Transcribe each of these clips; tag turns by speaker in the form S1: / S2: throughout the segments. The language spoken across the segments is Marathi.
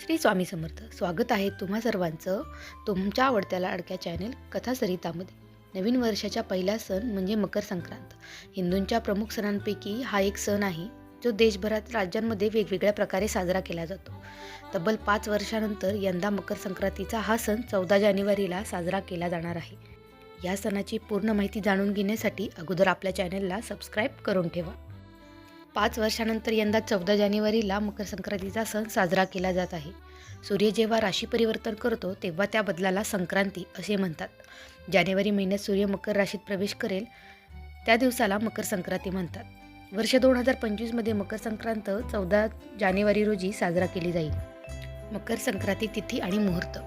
S1: श्री स्वामी समर्थ. स्वागत आहे तुम्हा सर्वांचं तुमच्या आवडत्या लाडक्या चॅनेल कथा सरितामध्ये नवीन वर्षाच्या पहिला सण म्हणजे मकर संक्रांत. हिंदूंच्या प्रमुख सणांपैकी हा एक सण आहे जो देशभरात राज्यांमध्ये वेगवेगळ्या प्रकारे साजरा केला जातो. तब्बल पाच वर्षानंतर यंदा मकर संक्रांतीचा हा सण चौदा जानेवारीला साजरा केला जाणार आहे. या सणाची पूर्ण माहिती जाणून घेण्यासाठी अगोदर आपल्या चॅनेलला सबस्क्राईब करून ठेवा. पाच वर्षानंतर यंदा चौदा जानेवारीला मकर संक्रांतीचा सण साजरा केला जात आहे. सूर्य जेव्हा राशी परिवर्तन करतो तेव्हा त्या बदलाला संक्रांती असे म्हणतात. जानेवारी महिन्यात सूर्य मकर राशीत प्रवेश करेल त्या दिवसाला मकर संक्रांती म्हणतात. वर्ष दोन हजार पंचवीसमध्ये मकर संक्रांत चौदा जानेवारी रोजी साजरा केली जाईल. मकर संक्रांती तिथी आणि मुहूर्त.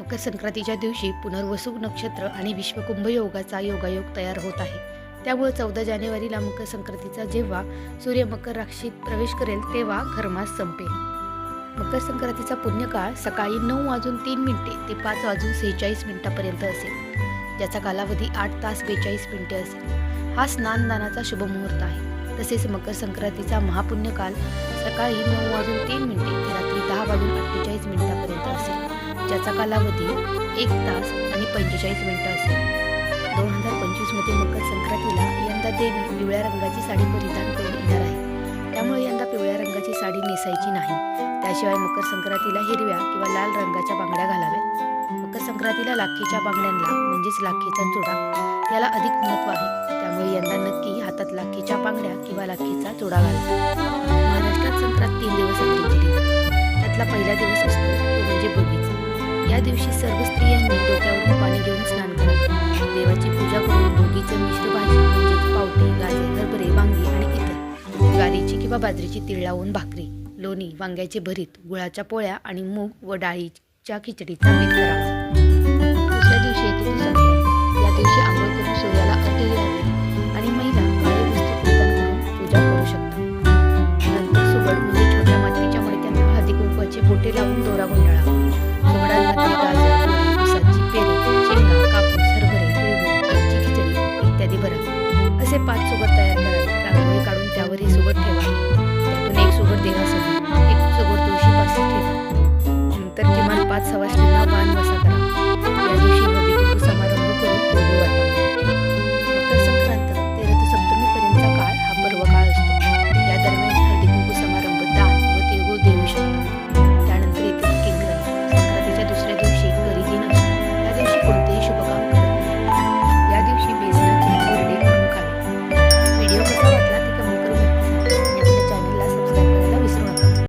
S1: मकर संक्रांतीच्या दिवशी पुनर्वसू नक्षत्र आणि विश्वकुंभ योगाचा योगायोग तयार होत आहे. त्यामुळे चौदा जानेवारीला मकर संक्रांतीचा जेव्हा सूर्य मकर राशीत प्रवेश करेल तेव्हा खरमास संपेल. मकर संक्रांतीचा पुण्यकाळ सकाळी नऊ वाजून तीन मिनिटे ते पाच वाजून सेहेचाळीस मिनिटापर्यंत असेल. ज्याचा कालावधी आठ तास बेचाळीस मिनिटे असेल. हा स्नानदानाचा शुभमुहूर्त आहे. तसेच मकर संक्रांतीचा महापुण्यकाल सकाळी नऊ वाजून तीन मिनिटे ते रात्री दहा वाजून अठ्ठेचाळीस मिनिटापर्यंत असेल. ज्याचा कालावधी एक तास आणि पंचेचाळीस मिनिटं असेल. दोन हजार पंचवीसमध्ये मकर संक्रांतीला यंदा देवी पिवळ्या रंगाची साडी परिधान करून येणार आहे. त्यामुळे यंदा पिवळ्या रंगाची साडी नेसायची नाही. त्याशिवाय मकर संक्रांतीला हिरव्या किंवा लाल रंगाच्या बांगड्या घालाव्यात. मकर संक्रांतीला लाखीच्या बांगड्यांना म्हणजेच लाखीचा चुडा याला अधिक महत्त्व आहे. त्यामुळे यंदा नक्की हातात लाखीच्या बांगड्या किंवा लाखीचा चुडा घाला. महाराष्ट्रात संक्रांत तीन दिवस साजरी केली जाते त्यातला पहिला दिवस असतो तो म्हणजे भोगीचा. या दिवशी सर्व किंवा बाजरीची तीळ लावून भाकरी लोणी वांग्याचे भरीत गुळाच्या पोळ्या आणि मूग व डाळीच्या खिचडीचा मिक्स करा. दुसऱ्या दिवशी या आणि पूजा करू नंतर सुगड म्हणजे छोट्या मातीच्या कुंकवाचे बोटे लावून दोरा गुंडाळा купаться в